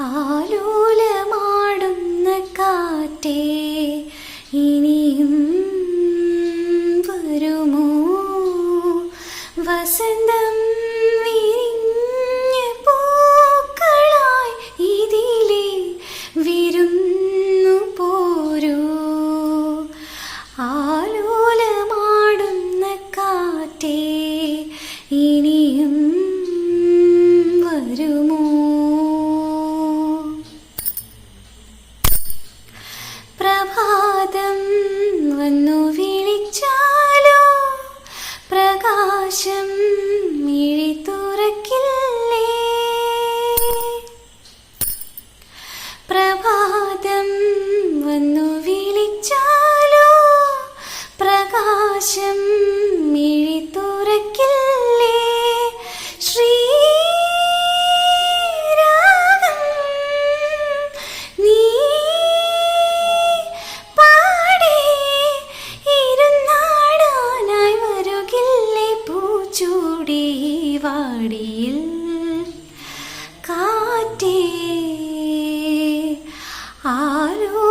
ആലോലമാടുന്ന കാറ്റേ ഇനിയും വരുമോ? വസന്തം പ്രകാശം മിഴി തുറക്കില്ലേ? പ്രഭാതം വന്നു വാടിയിൽ കാറ്റേ ആരോലമാടുന്ന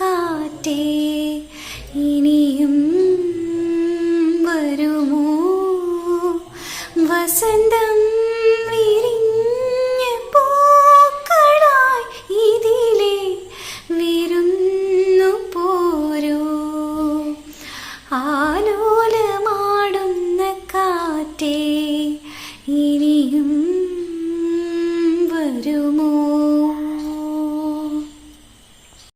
കാറ്റേ ഇനിയും വരുമോ? വസന്തം ആലോല do